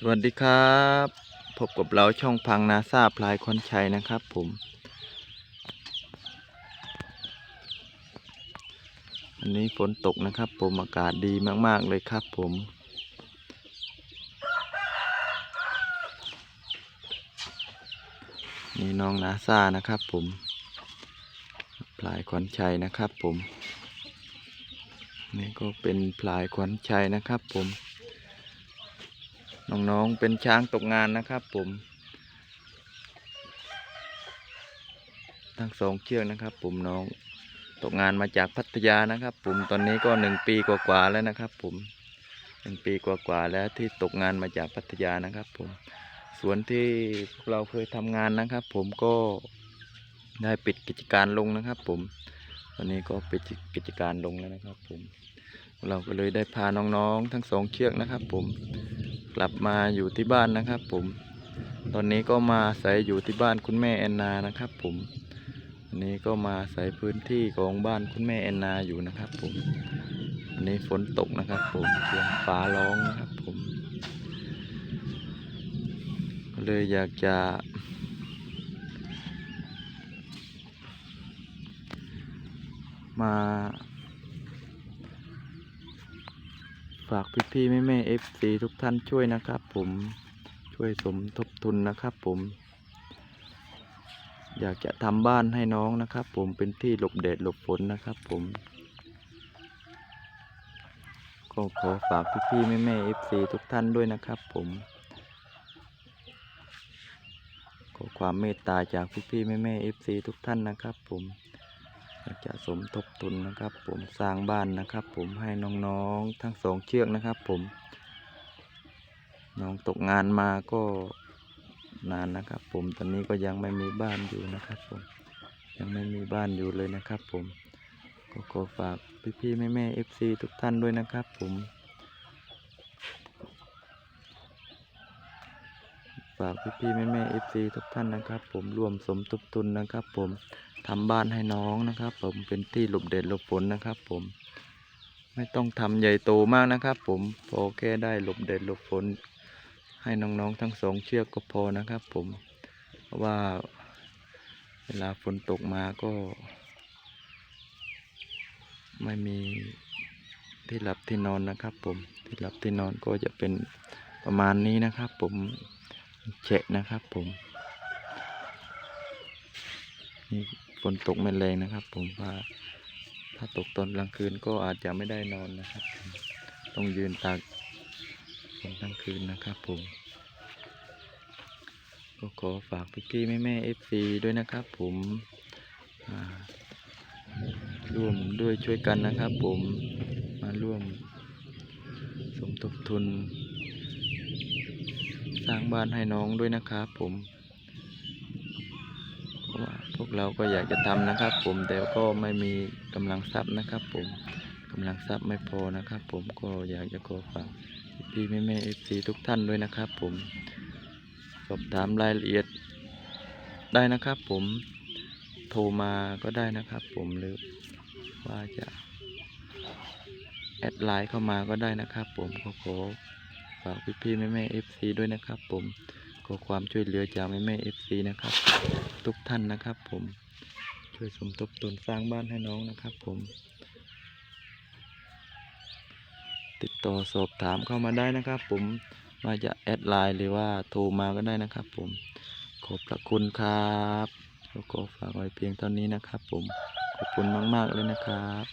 สวัสดีครับ พบกับเราช่องพังนาซาพลายคอนชัยนะครับผมวันนี้ฝนตกนะครับผมอากาศดีมาก ๆ เลยครับผม นี่น้องนาซานะครับผม พลายคอนชัยนะครับผม นี่ก็เป็นพลายขวัญชัยนะครับผม น้องๆเป็นช้างตกงานนะครับผม ทั้งสองเชือกนะครับ ผมน้องตกงานมาจากพัทยานะครับ ผมตอนนี้ก็หนึ่งปีกว่าๆแล้วนะครับ ผมหนึ่งปีกว่าๆแล้วที่ตกงานมาจากพัทยานะครับ ผมส่วนที่พวกเราเคยทำงานนะครับ ผมก็ได้ปิดกิจการลงนะครับ ผมตอนนี้ก็ปิดกิจการลงแล้วนะครับ ผม เราก็เลยได้พาน้องๆทั้งสองเชือกนะครับ ผมกลับมาอยู่ที่บ้านนะครับ ผม ตอนนี้ก็มาอาศัยอยู่ที่บ้านคุณแม่แอนนานะครับ ผมอันนี้ก็มาอาศัยพื้นที่ของบ้านคุณแม่แอนนาอยู่นะครับ ผมอันนี้ฝนตกนะครับ ผมเสียงฟ้าร้องนะครับ ผมก็เลยอยากจะมา ฝากพี่ๆแม่แม่เอฟซีทุกท่านช่วยนะครับ ผมช่วยสมทบทุนนะครับ ผม อยากจะทำบ้านให้น้องนะครับ ผมเป็นที่หลบแดดหลบฝนนะครับ ผมก็ขอฝากพี่ๆแม่แม่เอฟซีทุกท่านด้วยนะครับ ผมขอความเมตตาจากพี่ๆแม่แม่เอฟซีทุกท่านนะครับ ผม จะสมทบทุนนะครับ ผมสร้างบ้านนะครับ ผมให้น้องๆทั้งสองเชือกนะครับ ผม น้องตกงานมาก็นานนะครับ ผมตอนนี้ก็ยังไม่มีบ้านอยู่นะครับ ผมยังไม่มีบ้านอยู่เลยนะครับ ผมก็ขอฝากพี่ๆแม่ๆเอฟซีทุกท่านด้วยนะครับ ผม ฝากพี่ๆแม่ๆเอฟซีทุกท่านนะครับ ผมร่วมสมทบทุนนะครับ ผมทำบ้านให้น้องนะครับ ผมเป็นที่หลบแดดหลบฝนนะครับ ผมไม่ต้องทำใหญ่โตมากนะครับ ผมพอแค่ได้หลบแดดหลบฝน ให้น้องๆทั้งสองเชือกก็พอนะครับ ผมเพราะว่าเวลาฝนตกมาก็ ไม่มีที่หลับที่นอนนะครับ ผมที่หลับที่นอนก็จะเป็นประมาณนี้นะครับ ผม เฉะนะครับผมนี่ฝนตกไม่แรงนะครับ ผมว่าถ้าตกตอนกลางคืนก็อาจจะไม่ได้นอนนะครับ ต้องยืนตากฝนทั้งคืนนะครับผมก็ขอฝากพี่ๆแม่ๆเอฟซีด้วยนะครับ ผมร่วมด้วยช่วยกันนะครับ ผมมาร่วมสมทบทุน สร้างบ้านให้น้องด้วยนะครับผมเพราะว่าพวกเราก็อยากจะทำนะครับ ผมแต่ก็ไม่มีกำลังทรัพย์นะครับ ผมกำลังทรัพย์ไม่พอนะครับ ผมก็อยากจะขอฝากพี่ๆแม่เอฟซีทุกท่านด้วยนะครับ ผมสอบถามรายละเอียดได้นะครับ ผมโทรมาก็ได้นะครับ ผมหรือว่าจะแอดไลน์เข้ามาก็ได้นะครับ ผมขอขอากพี่ๆแม่แม่เอฟซีด้วยนะครับ ผมขอความช่วยเหลือจากแม่แม่เอฟซีนะครับ ทุกท่านนะครับ ผมช่วยสมทบทุนสร้างบ้านให้น้องนะครับ ผม ติดต่อสอบถามเข้ามาได้นะครับ ผมว่าจะแอดไลน์หรือว่าโทรมาก็ได้นะครับ ผม ขอบพระคุณครับก็ฝากไว้เพียงเท่านี้นะครับ ผมขอบคุณมาก ๆ เลยนะครับ